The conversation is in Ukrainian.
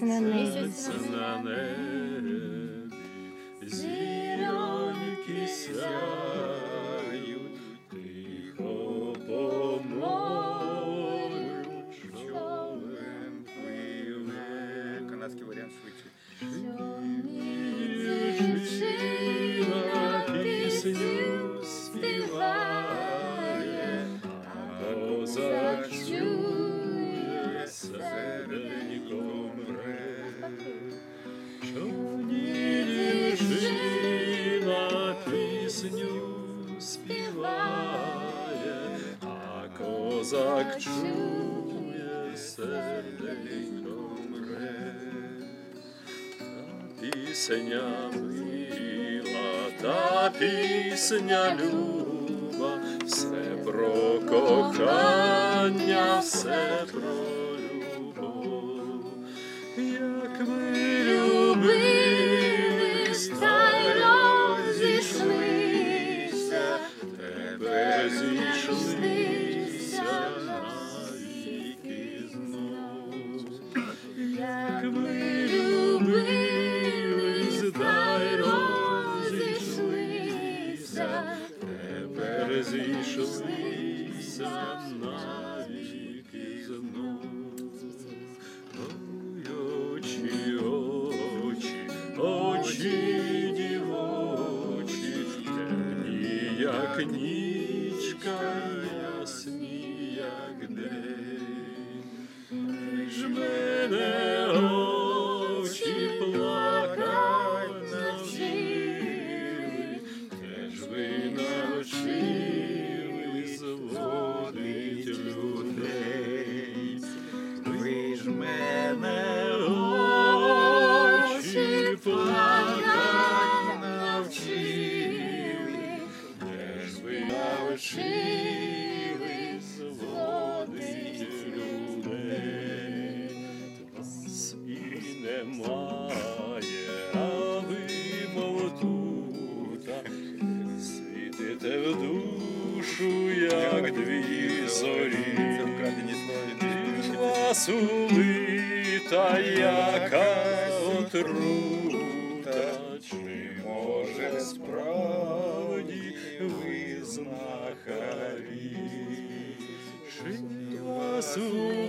Місяць на небі. Місяць на небі, зіроньки сяють, тихо по морю човен пливе. Канадський варіант швидше. Козак чує, серденько мре. Та Пісня мила, та пісня люба, все про кохання, все про любов. Як ми любились, та й тебе зійшлися зійшлися навіки знов. Ой, очі, очі, очі дівочі, темні, як нічка, ясні, як день. Навчили зводить людей. Вас і немає, а ви мов світите в душу, як дві зорі. Від вас улита, яка отрута, чи може справді вас